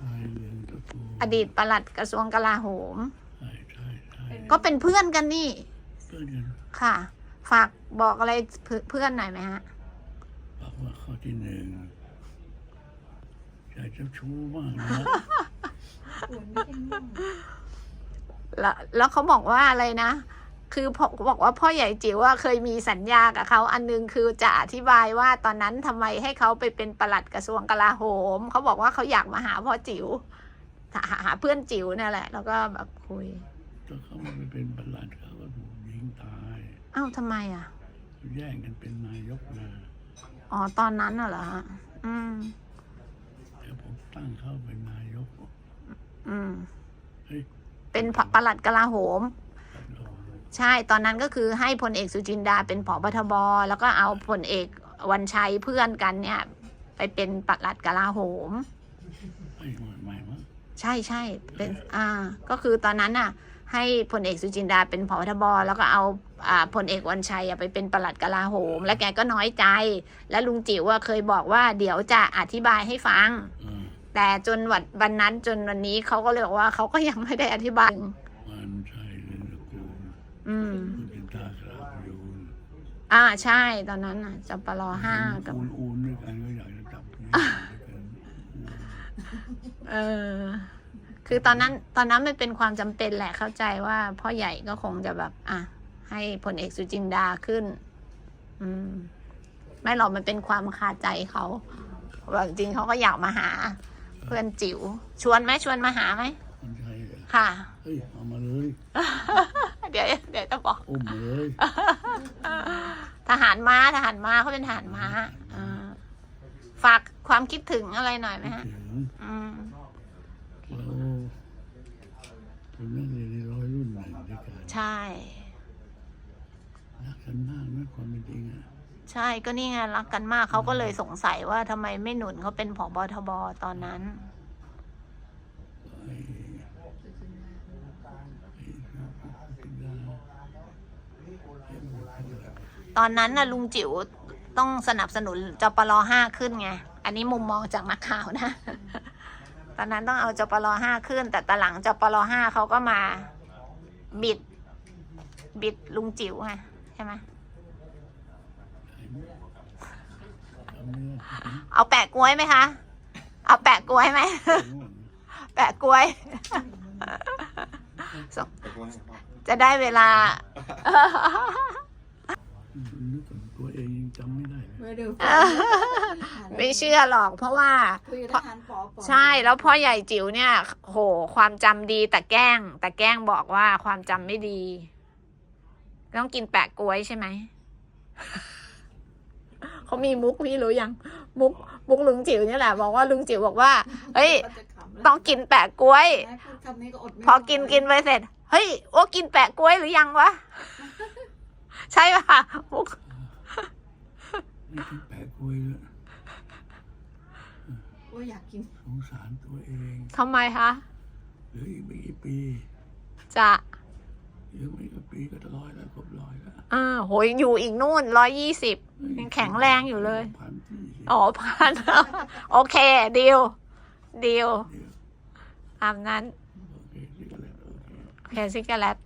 ชายเรืองตระกูลอดีตปลัดกระทรวงกลาโหมใช่ใช่ใช่ก็เป็นเพื่อนกันนี่เพื่อนกันค่ะ ฝากบอกอะไรเพื่เพื่อนหน่อยไหมฮะบอกว่าข้อที่หนึ่งอย่าเจ้าชู้มากนะฝนไม่เป็นง่วงแล้วแล้วเขาบอกว่าอะไรนะ คือพอบอกว่าพ่อใหญ่จิ๋วว่าเคยมีสัญญากับเขาอันนึงคือจะอธิบายว่าตอนนั้นทำไมให้เขาไปเป็นปลัดกระทรวงกลาโหม เขาบอกว่าเขาอยากมาหาพ่อจิ๋วหาหาเพื่อนจิ๋วเนี่ยแหละ แล้วก็แบบคุยถ้าเขาไม่ไปเป็นประหลัดเขาก็ถูกยิงตายเอ้าทำไมอะแย่งกันเป็นนายกนะอ๋อตอนนั้นน่ะเหรอฮะอืมแต่ผมตั้งเขาเป็นนายก อืมเฮ้ยเป็นปลัดกลาโหมตัดออก ใช่ตอนนั้นก็คือให้พลเอกสุจินดาเป็นผบทบแล้วก็เอาพลเอกวันชัยเพื่อนกันเนี่ย ไปเป็นปลัดกลาโหม ใช่ใช่เป็นอ่า ก็คือตอนนั้นน่ะ ให้พลเอกสุจินดาเป็นผบทบแล้วก็เอาอ่าพลเอกวันชัยไปเป็นปลัดกลาโหม แล้วแกก็น้อยใจ แล้วลุงจิ๋วว่าเคยบอกว่าเดี๋ยวจะอธิบายให้ฟัง แต่จนวันวันนั้นจนวันนี้เขาก็เลยบอกว่าเขาก็ยังไม่ได้อธิบาย มันใช่เรืองตระกูล อืมคุณเป็นตาสระพยูนอ่าใช่ตอนนั้นน่ะจปรห้ากับอูนอูนด้วยกันก็อยากจะจับเนี่ยด้วยกันเออคือตอนนั้นตอนนั้นมันเป็นความจำเป็นแหละเข้าใจว่าพ่อใหญ่ก็คงจะแบบ อะให้พลเอกสุจินดาขึ้น อืม ไม่หรอกมันเป็นความคาใจเขาว่าจริงๆเขาก็อยากมาหา เพื่อนจิ๋วชวนไหมชวนมาหาไหมมันใช่เหรอค่ะเฮ้ยเอามา เลยเดี๋ยวเดี๋ยวจะบอกอุ้มมาเลยทหารม้าทหารม้าเขาเป็นทหารม้าอ่าฝากความคิดถึงอะไรหน่อยไหมฮะถึงอืมเราเป็นนักเรียนในร้อยรุ่นหนึ่งด้วยกันใช่รักกันมากนะความเป็นจริงอะใช่ก็นี่ไงรักกันมากเขาก็เลยสงสัยว่าทำไมไม่หนุนเขาเป็นผอบทบตอนนั้น ไอ้ไอ้ปิดา ตอนนั้นน่ะลุงจิ๋วต้องสนับสนุนจปรห้าขึ้นไง อันนี้มุมมองจากนักข่าวนะ ตอนนั้นต้องเอาจปรห้าขึ้น แต่ตอนหลังจปรห้าเขาก็มาบิด บิดลุงจิ๋วไงใช่ไหมเอาเนื้อเอาแปะกล้วยไหมคะ เอาแปะกล้วยไหม แปะกล้วยส่งจะได้เวลานึ กถึงตัวเองยังจำไม่ได้เลยไม่ดูไม่เชื่อหรอกเพราะว่า คุยกับทหารปอปอใช่แล้วพ่อใหญ่จิ๋วเนี่ย โห ความจำดีแต่แกล้ง แต่แกล้งบอกว่าความจำไม่ดี ต้องกินแปะกล้วยใช่ไหม เขามีมุกพี่รู้ยัง มุกมุกลุงจิ๋วเนี่ยแหละบอกว่าลุงจิ๋วบอกว่า เฮ้ย ก็จะขำแล้วต้องกินแปะกล้วย แม่พูดคำนี้ก็อดไม่พอกินกินไปเสร็จ เฮ้ย โอ้กินแปะกล้วยหรือยังวะ ใช่ป่ะมุก ไม่ถึงแปะกล้วยเลยว่าอยากกิน สงสารตัวเองทำไมคะ เหลืออีกไม่กี่ปีจะเหลือไม่กี่ปีก็จะร้อยแล้วครบร้อยแล้วอ่าโหยอยู่อีกนู่นร้อยยี่สิบยังแข็งแรงอยู่เลย พันที่สิอ๋อพัน โอเคดีลดีลเดี๋ยวตามนั้นโอเคที่ก็แล้วโอเค โอเคซิกาแลต